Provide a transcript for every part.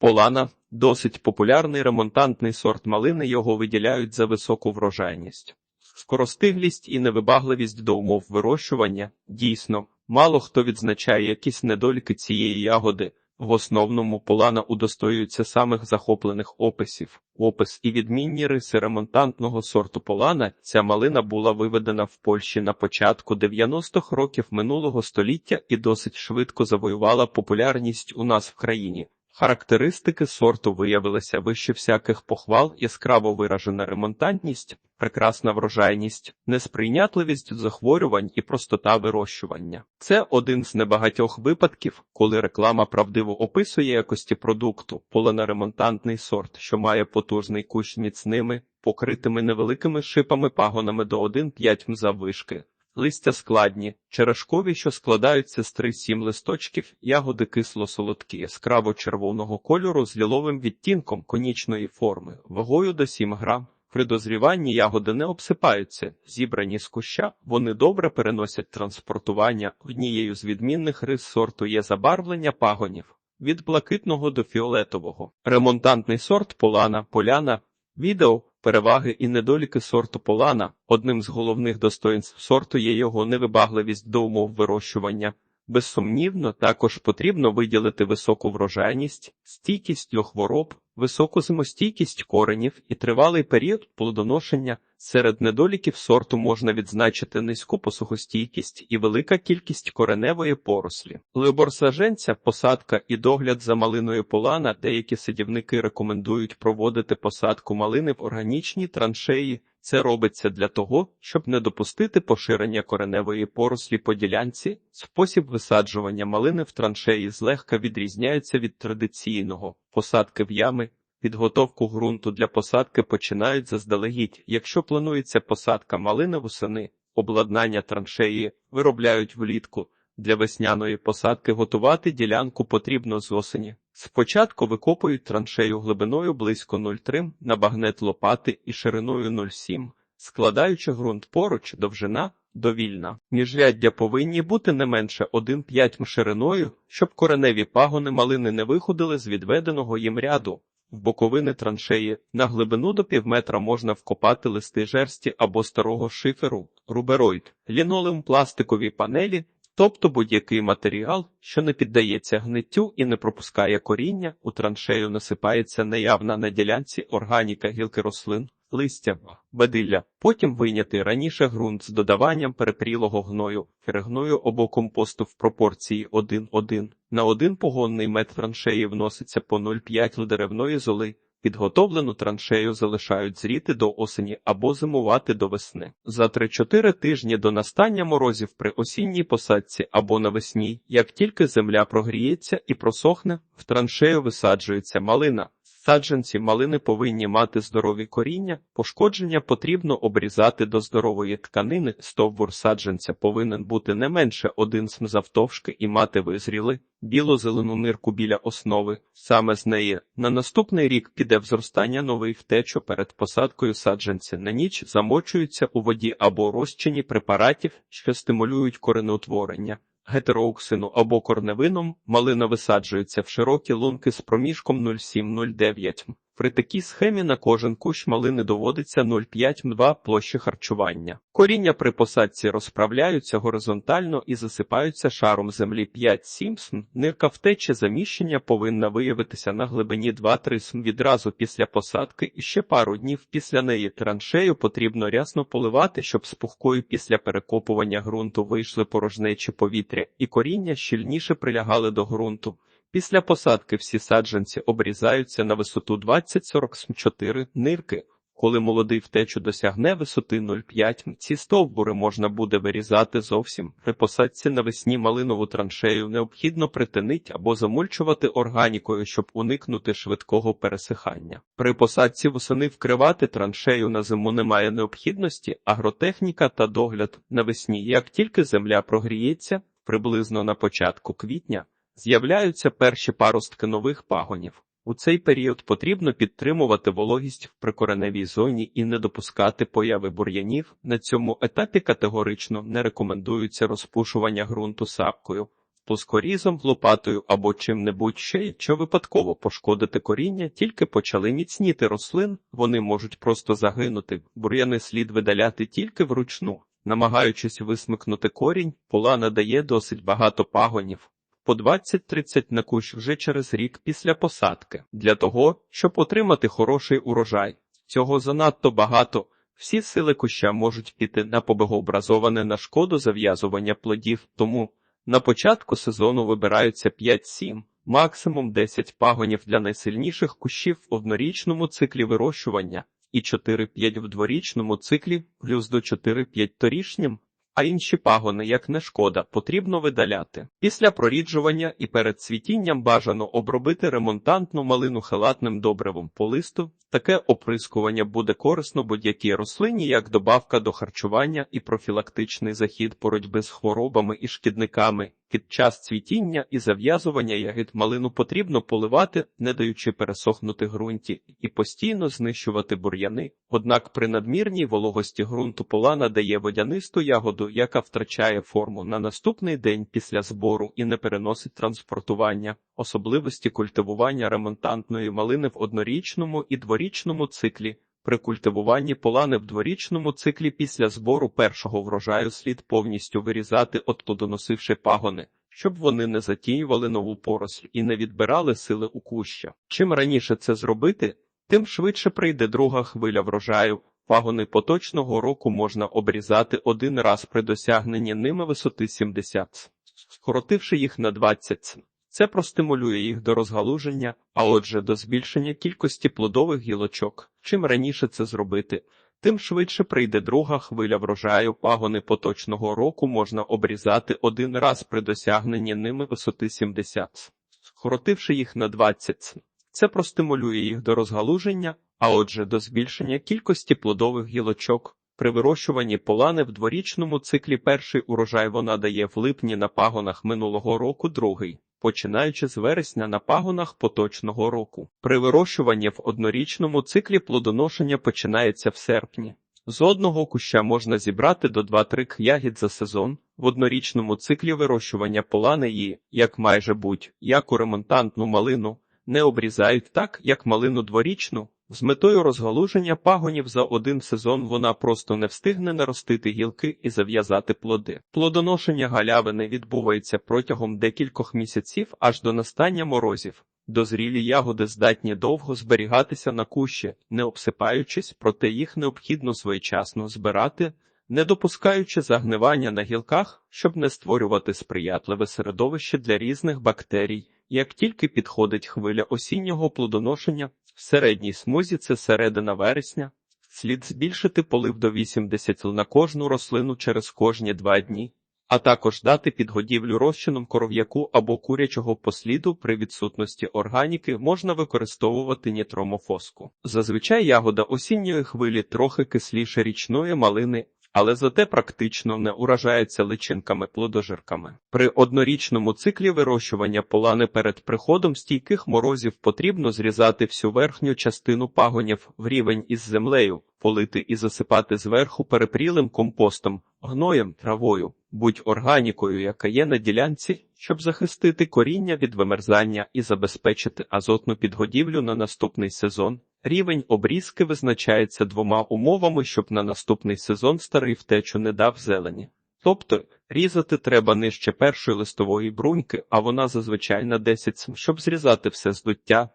Полана досить популярний ремонтантний сорт малини. Його виділяють за високу врожайність. Скоростиглість і невибагливість до умов вирощування дійсно мало хто відзначає якісь недоліки цієї ягоди. В основному полана удостоюється самих захоплених описів. Опис і відмінні риси ремонтантного сорту полана. Ця малина була виведена в Польщі на початку 90-х років минулого століття і досить швидко завоювала популярність у нас в країні. Характеристики сорту виявилися вище всяких похвал, яскраво виражена ремонтантність, прекрасна врожайність, несприйнятливість захворювань і простота вирощування. Це один з небагатьох випадків, коли реклама правдиво описує якості продукту, полено-ремонтантний сорт, що має потужний кущ міцними, покритими невеликими шипами пагонами до 1,5 м заввишки. Листя складні, черешкові, що складаються з 3-7 листочків, ягоди кисло-солодкі, яскраво червоного кольору з ліловим відтінком конічної форми, вагою до 7 грам. При дозріванні ягоди не обсипаються, зібрані з куща, вони добре переносять транспортування. Однією з відмінних рис сорту є забарвлення пагонів від блакитного до фіолетового. Ремонтантний сорт полана, поляна, відео. Переваги і недоліки сорту полана. Одним з головних достоїнств сорту є його невибагливість до умов вирощування. Безсумнівно, також потрібно виділити високу врожайність, стійкість до хвороб, високу зимостійкість коренів і тривалий період плодоношення. Серед недоліків сорту можна відзначити низьку посухостійкість і велика кількість кореневої порослі. Вибор саженця, посадка і догляд за малиною полана. Деякі садівники рекомендують проводити посадку малини в органічній траншеї. Це робиться для того, щоб не допустити поширення кореневої порослі по ділянці. Спосіб висаджування малини в траншеї злегка відрізняється від традиційного посадки в ями. Підготовку ґрунту для посадки починають заздалегідь. Якщо планується посадка малини восени, обладнання траншеї виробляють влітку. Для весняної посадки готувати ділянку потрібно з осені. Спочатку викопують траншею глибиною близько 0,3 на багнет лопати і шириною 0,7, складаючи ґрунт поруч, довжина довільна. Міжряддя повинні бути не менше 1,5 м шириною, щоб кореневі пагони малини не виходили з відведеного їм ряду. В боковини траншеї на глибину до півметра можна вкопати листи жерсті або старого шиферу, рубероїд, лінолеум пластикові панелі, тобто будь-який матеріал, що не піддається гниттю і не пропускає коріння, у траншею насипається неявна на ділянці органіка гілки рослин, листя, бадилля, потім вийняти раніше ґрунт з додаванням перепрілого гною, перегною або компосту в пропорції 1-1. На один погонний метр траншеї вноситься по 0,5 деревної золи. Підготовлену траншею залишають зріти до осені або зимувати до весни. За 3-4 тижні до настання морозів при осінній посадці або навесні, як тільки земля прогріється і просохне, в траншею висаджується малина. Саджанці малини повинні мати здорові коріння, пошкодження потрібно обрізати до здорової тканини. Стовбур саджанця повинен бути не менше один см завтовшки і мати визріли біло-зелену нирку біля основи. Саме з неї на наступний рік піде в зростання новий втечу перед посадкою саджанці на ніч замочуються у воді або розчині препаратів, що стимулюють коренеутворення гетероуксину або корневином, малина висаджується в широкі лунки з проміжком 0,7-0,9 м. При такій схемі на кожен кущ малини доводиться 0,5-2 площі харчування. Коріння при посадці розправляються горизонтально і засипаються шаром землі 5-7 см. Нирка втечі заміщення повинна виявитися на глибині 2-3 см відразу після посадки і ще пару днів після неї траншею потрібно рясно поливати, щоб з пухкою після перекопування ґрунту вийшли порожнечі повітря і коріння щільніше прилягали до ґрунту. Після посадки всі саджанці обрізаються на висоту 20-44 нирки. Коли молодий втечу досягне висоти 0,5 м, ці стовбури можна буде вирізати зовсім. При посадці навесні малинову траншею необхідно притинить або замульчувати органікою, щоб уникнути швидкого пересихання. При посадці восени вкривати траншею на зиму немає необхідності, агротехніка та догляд навесні. Як тільки земля прогріється, приблизно на початку квітня. З'являються перші паростки нових пагонів. У цей період потрібно підтримувати вологість в прикореневій зоні і не допускати появи бур'янів. На цьому етапі категорично не рекомендується розпушування ґрунту сапкою. плоскорізом, лопатою або чим-небудь ще, якщо випадково пошкодити коріння, тільки почали міцніти рослин, вони можуть просто загинути. Бур'яни слід видаляти тільки вручну. Намагаючись висмикнути корінь, полана дає досить багато пагонів. По 20-30 на кущ вже через рік після посадки. Для того, щоб отримати хороший урожай. Цього занадто багато. Всі сили куща можуть піти на побегообразоване на шкоду зав'язування плодів, тому на початку сезону вибираються 5-7, максимум 10 пагонів для найсильніших кущів в однорічному циклі вирощування і 4-5 в дворічному циклі, плюс до 4-5 торішнім, а інші пагони, як не шкода, потрібно видаляти. Після проріджування і перед цвітінням бажано обробити ремонтантну малину хелатним добривом по листу. Таке оприскування буде корисно будь-якій рослині як добавка до харчування і профілактичний захід боротьби з хворобами і шкідниками. Під час цвітіння і зав'язування ягід малину потрібно поливати, не даючи пересохнути ґрунті, і постійно знищувати бур'яни. Однак при надмірній вологості ґрунту полана дає водянисту ягоду, яка втрачає форму на наступний день після збору і не переносить транспортування. Особливості культивування ремонтантної малини в однорічному і дворічному циклі. При культивуванні полани в дворічному циклі після збору першого врожаю слід повністю вирізати от плодоносивши пагони, щоб вони не затіювали нову поросль і не відбирали сили у куща. Чим раніше це зробити, тим швидше прийде друга хвиля врожаю. Пагони поточного року можна обрізати один раз при досягненні ними висоти 70, скоротивши їх на 20 см. Це простимулює їх до розгалуження, а отже до збільшення кількості плодових гілочок. Чим раніше це зробити, тим швидше прийде друга хвиля врожаю. Пагони поточного року можна обрізати один раз при досягненні ними висоти 70, скоротивши їх на 20. Це простимулює їх до розгалуження, а отже до збільшення кількості плодових гілочок. При вирощуванні полани в дворічному циклі перший урожай вона дає в липні на пагонах минулого року другий починаючи з вересня на пагонах поточного року. При вирощуванні в однорічному циклі плодоношення починається в серпні. З одного куща можна зібрати до 2-3 ягід за сезон. В однорічному циклі вирощування полани її, як майже будь-яку ремонтантну малину, не обрізають так, як малину дворічну. З метою розгалуження пагонів за один сезон вона просто не встигне наростити гілки і зав'язати плоди. Плодоношення галявини відбувається протягом декількох місяців аж до настання морозів. Дозрілі ягоди здатні довго зберігатися на кущі, не обсипаючись, проте їх необхідно своєчасно збирати, не допускаючи загнивання на гілках, щоб не створювати сприятливе середовище для різних бактерій. Як тільки підходить хвиля осіннього плодоношення, в середній смузі це середина вересня, слід збільшити полив до 80 л на кожну рослину через кожні два дні, а також дати підгодівлю розчином коров'яку або курячого посліду при відсутності органіки можна використовувати нітромофоску. Зазвичай ягода осінньої хвилі трохи кисліше річної малини, але зате практично не уражається личинками-плодожирками. При однорічному циклі вирощування полани перед приходом стійких морозів потрібно зрізати всю верхню частину пагонів в рівень із землею, полити і засипати зверху перепрілим компостом, гноєм, травою, будь органікою, яка є на ділянці, щоб захистити коріння від вимерзання і забезпечити азотну підгодівлю на наступний сезон. Рівень обрізки визначається двома умовами, щоб на наступний сезон старий втечу не дав зелені. Тобто різати треба нижче першої листової бруньки, а вона зазвичай на 10 см, щоб зрізати все здуття,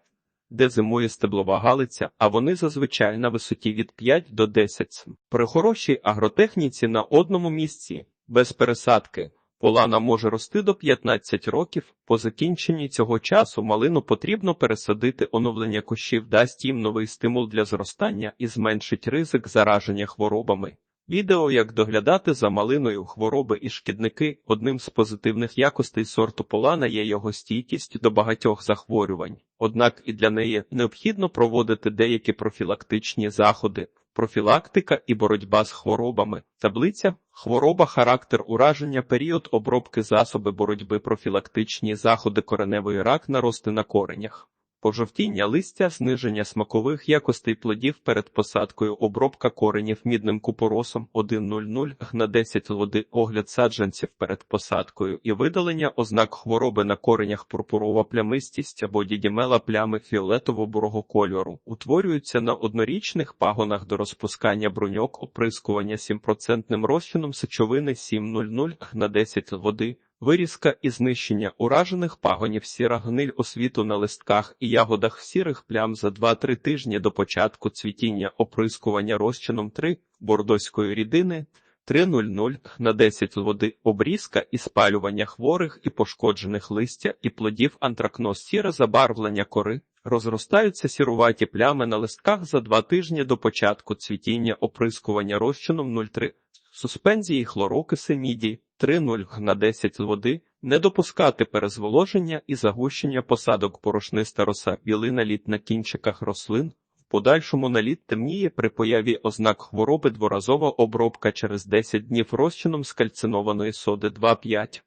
де зимує стеблова галиця, а вони зазвичай на висоті від 5 до 10 см. При хорошій агротехніці на одному місці, без пересадки. Полана може рости до 15 років. По закінченні цього часу малину потрібно пересадити оновлення кущів, дасть їм новий стимул для зростання і зменшить ризик зараження хворобами. Відео як доглядати за малиною хвороби і шкідники одним з позитивних якостей сорту полана є його стійкість до багатьох захворювань, однак і для неї необхідно проводити деякі профілактичні заходи. Профілактика і боротьба з хворобами. Таблиця хвороба, характер ураження, період обробки. Засоби боротьби, профілактичні заходи. Кореневої рак, нарости на коренях. Пожовтіння листя, зниження смакових якостей плодів перед посадкою, обробка коренів мідним купоросом 1.00 на 10 води, огляд саджанців перед посадкою і видалення ознак хвороби на коренях пурпурова плямистість або дідімела плями фіолетово-бурого кольору. Утворюються на однорічних пагонах до розпускання бруньок, оприскування 7% розчином сечовини 7.00 на 10 води. Вирізка і знищення уражених пагонів сіра гниль освіту на листках і ягодах сірих плям за 2-3 тижні до початку цвітіння оприскування розчином 3 бордоської рідини 3.00 на 10 води обрізка і спалювання хворих і пошкоджених листя і плодів антракноз сіре забарвлення кори. Розростаються сіруваті плями на листках за два тижні до початку цвітіння оприскування розчином 0,3. Суспензії хлорокиси міді 3,0 на 10 води, не допускати перезволоження і загущення посадок порошниста роса білина літ на кінчиках рослин. В подальшому наліт темніє при появі ознак хвороби дворазова обробка через 10 днів розчином скальцинованої соди 2,5,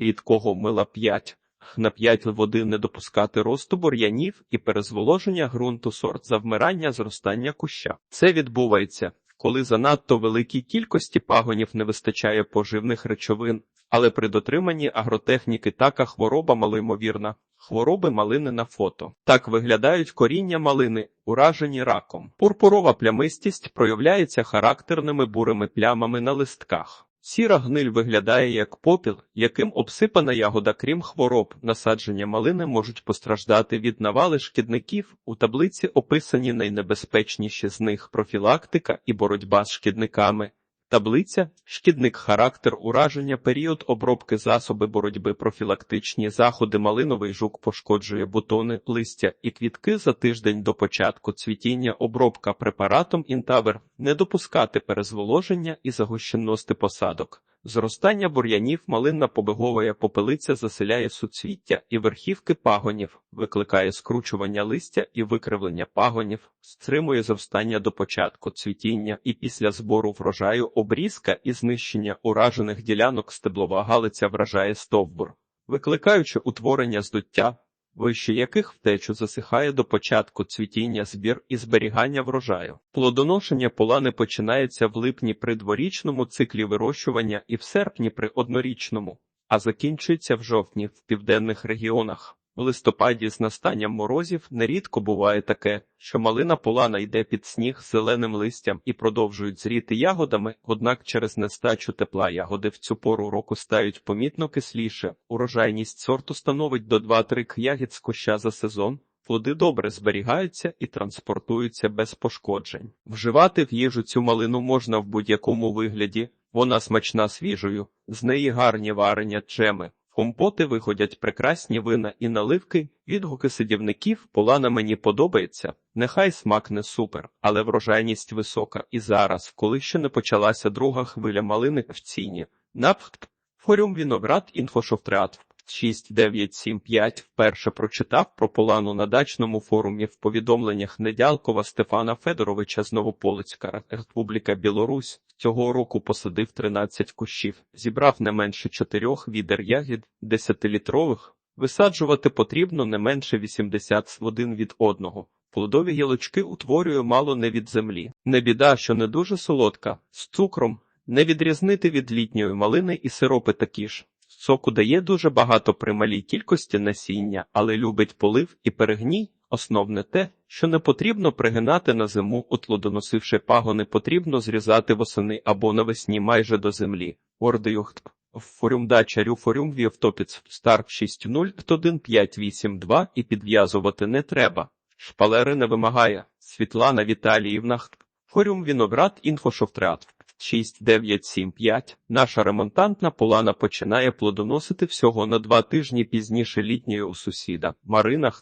рідкого мила 5. На 5 води не допускати росту бур'янів і перезволоження ґрунту сорт завмирання зростання куща. Це відбувається, коли занадто великій кількості пагонів не вистачає поживних речовин, але при дотриманні агротехніки така хвороба малоймовірна. Хвороби малини на фото. Так виглядають коріння малини, уражені раком. Пурпурова плямистість проявляється характерними бурими плямами на листках. Сіра гниль виглядає як попіл, яким обсипана ягода, крім хвороб, насадження малини можуть постраждати від навали шкідників. У таблиці описані найнебезпечніші з них профілактика і боротьба з шкідниками. Таблиця шкідник характер ураження, період обробки засоби боротьби, профілактичні заходи, малиновий жук пошкоджує бутони, листя і квітки за тиждень до початку цвітіння, обробка препаратом інтавер, не допускати перезволоження і загущенності посадок. Зростання бур'янів малинна побеговая попелиця заселяє суцвіття і верхівки пагонів, викликає скручування листя і викривлення пагонів, стримує зростання до початку цвітіння і після збору врожаю обрізка і знищення уражених ділянок стеблова галиця вражає стовбур, викликаючи утворення здуття, вище яких втечу засихає до початку цвітіння збір і зберігання врожаю. Плодоношення полани починається в липні при дворічному циклі вирощування і в серпні при однорічному, а закінчується в жовтні в південних регіонах. В листопаді з настанням морозів нерідко буває таке, що малина полана йде під сніг зеленим листям і продовжують зріти ягодами, однак через нестачу тепла ягоди в цю пору року стають помітно кисліше. Урожайність сорту становить до 2-3 к ягід з куща за сезон. Плоди добре зберігаються і транспортуються без пошкоджень. Вживати в їжу цю малину можна в будь-якому вигляді, вона смачна свіжою, з неї гарні варення, джеми. Компоти виходять прекрасні вина і наливки, відгуки сидівників, полана мені подобається. Нехай смак не супер, але врожайність висока. І зараз, коли ще не почалася друга хвиля малини в ціні. Напхт, форум віноград, інфошофтреат 6975 вперше прочитав про полану на дачному форумі в повідомленнях Недялкова Стефана Федоровича з Новополицька, Республіка Білорусь. Цього року посадив 13 кущів, зібрав не менше 4 відер ягід 10-літрових. Висаджувати потрібно не менше 80 один від одного. Плодові гілочки утворює мало не від землі. Не біда, що не дуже солодка, з цукром, не відрізнити від літньої малини і сиропи такі ж. Соку дає дуже багато при малій кількості насіння, але любить полив і перегній. Основне те, що не потрібно пригинати на зиму, отлодоносивши пагони, потрібно зрізати восени або навесні майже до землі. Ордеюхт. Форюмдача рюфорюм вівтопіц старт 6.0.1.582 і підв'язувати не треба. Шпалери не вимагає. Світлана Віталіївна. Форюм Віноград інфошофтреат. 6975. Наша ремонтантна полана починає плодоносити всього на два тижні пізніше літньої у сусіда. Марина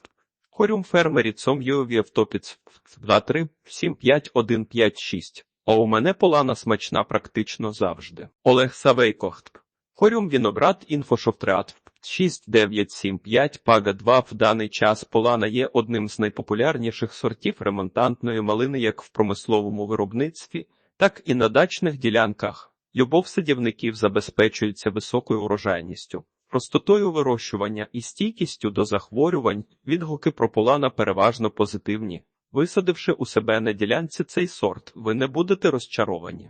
Хорюм фермері цом Йові автопіц 23 75 156. А у мене полана смачна практично завжди. Олег Савейкохт. Хорюм Віноград інфошофтреат 6975 Пага 2 в даний час полана є одним з найпопулярніших сортів ремонтантної малини як в промисловому виробництві, так і на дачних ділянках. Любов садівників забезпечується високою урожайністю. Простотою вирощування і стійкістю до захворювань відгуки прополана переважно позитивні. Висадивши у себе на ділянці цей сорт, ви не будете розчаровані.